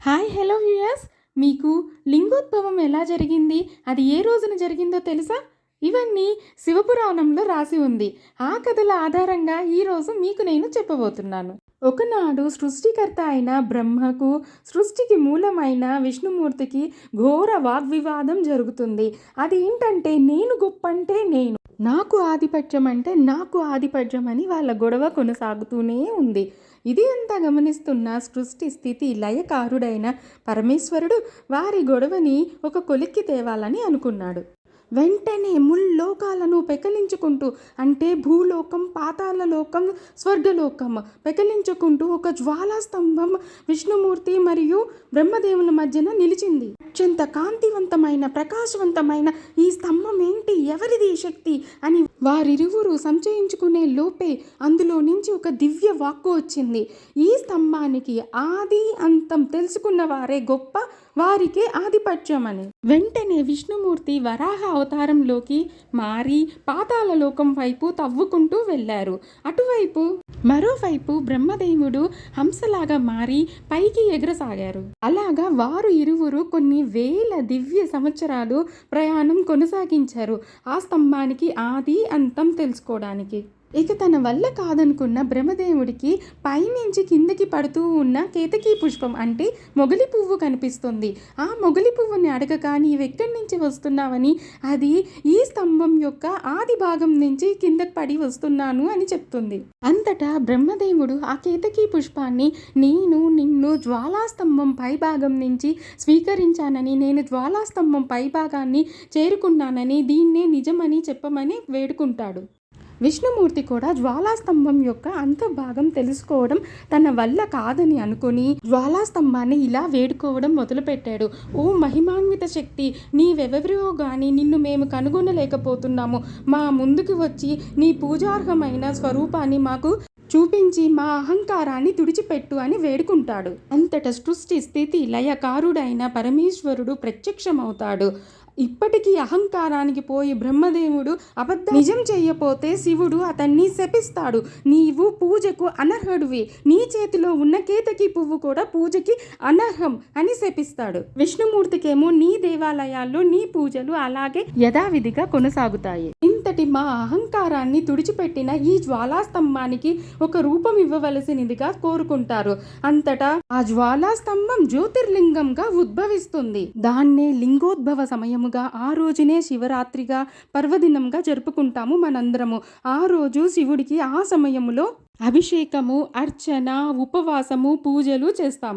Hi hello viewers. మీకు లింగోద్భవం ఎలా జరిగింది? అది ఏ రోజున జరిగిందో తెలుసా? ఇవన్నీ శివపురాణంలో రాసి ఉంది. ఆ కథల ఆధారంగా ఈరోజు మీకు నేను చెప్పబోతున్నాను. ఒకనాడు సృష్టికర్త అయిన బ్రహ్మకు సృష్టికి మూలమైన విష్ణుమూర్తికి ఘోర వాగ్వివాదం జరుగుతుంది. అది ఏంటంటే నేను గొప్ప అంటే నేను. నాకు ఆధిపత్యం అంటే నాకు ఆధిపత్యం అని వాళ్ళ గొడవ కొనసాగుతూనే ఉంది. ఇది అంతా గమనిస్తున్న సృష్టి స్థితి లయకారుడైన పరమేశ్వరుడు వారి గొడవని ఒక కొలిక్కి తేవాలని అనుకున్నాడు. వెంటనే ముల్లోకాలను పెకలించుకుంటూ అంటే భూలోకం పాతాల లోకం స్వర్గలోకం పెకలించుకుంటూ ఒక జ్వాలా స్తంభం విష్ణుమూర్తి మరియు బ్రహ్మదేవుల మధ్యన నిలిచింది. అత్యంత కాంతివంతమైన ప్రకాశవంతమైన ఈ స్తంభం ఏం ఎవరిది ఈ శక్తి అని వారిరువురు సంచయించుకునే లోపే అందులో నుంచి ఒక దివ్య వాక్కు వచ్చింది. ఈ స్తంభానికి ఆది అంతం తెలుసుకున్న వారే గొప్ప వారికే ఆధిపత్యం అని వెంటనే విష్ణుమూర్తి వరాహ అవతారంలోకి మారి పాతాల లోకం వైపు తవ్వుకుంటూ వెళ్ళారు. అటువైపు మరోవైపు బ్రహ్మదేవుడు హంసలాగా మారి పైకి ఎగరసాగారు. అలాగా వారు ఇరువురు కొన్ని వేల దివ్య సంవత్సరాలు ప్రయాణం కొనసాగించారు. ఆ స్తంభానికి ఆది అంతం తెలుసుకోవడానికి. ఇక తన వల్ల కాదనుకున్న బ్రహ్మదేవుడికి పైనుంచి కిందకి పడుతూ ఉన్న కేతకీ పుష్పం అంటే మొగలి పువ్వు కనిపిస్తుంది. ఆ మొగలి పువ్వుని అడగక నీవెక్కడి నుంచి వస్తున్నావని? అది ఈ స్తంభం యొక్క ఆది భాగం నుంచి కిందకి పడి వస్తున్నాను అని చెప్తుంది. అంతటా బ్రహ్మదేవుడు ఆ కేతకీ పుష్పాన్ని నేను నిన్ను జ్వాలాస్తంభం పై భాగం నుంచి స్వీకరించానని నేను జ్వాలాస్తంభం పై భాగాన్ని చేరుకున్నానని దీన్నే నిజమని చెప్పమని వేడుకుంటాడు. విష్ణుమూర్తి కూడా జ్వాలాస్తంభం యొక్క అంతర్భాగం తెలుసుకోవడం తన వల్ల కాదని అనుకుని జ్వాలాస్తంభాన్ని ఇలా వేడుకోవడం మొదలుపెట్టాడు. ఓ మహిమాన్విత శక్తి నీవెవరివో గాని నిన్ను మేము కనుగొనలేకపోతున్నాము. మా ముందుకు వచ్చి నీ పూజార్హమైన స్వరూపాన్ని మాకు చూపించి మా అహంకారాన్ని తుడిచిపెట్టు అని వేడుకుంటాడు. అంతట సృష్టి స్థితి లయకారుడైన పరమేశ్వరుడు ప్రత్యక్షమవుతాడు. ఇప్పటికీ అహంకారానికి పోయి బ్రహ్మదేవుడు అబద్ధ నిజం చేయపోతే శివుడు అతన్ని శపిస్తాడు. నీవు పూజకు అనర్హుడివి. నీ చేతిలో ఉన్న కేతకి పువ్వు కూడా పూజకి అనర్హం అని శపిస్తాడు. విష్ణుమూర్తికేమో నీ దేవాలయాల్లో నీ పూజలు అలాగే యథావిధిగా కొనసాగుతాయి. అంతటి మా అహంకారాన్ని తుడిచిపెట్టిన ఈ జ్వాలాస్తంభానికి ఒక రూపం ఇవ్వవలసినదిగా కోరుకుంటారు. అంతటా ఆ జ్వాలాస్తంభం జ్యోతిర్లింగంగా ఉద్భవిస్తుంది. దాన్నే లింగోద్భవ సమయముగా ఆ రోజునే శివరాత్రిగా పర్వదినంగా జరుపుకుంటాము మనందరము. ఆ రోజు శివుడికి ఆ సమయములో అభిషేకము అర్చన ఉపవాసము పూజలు చేస్తాము.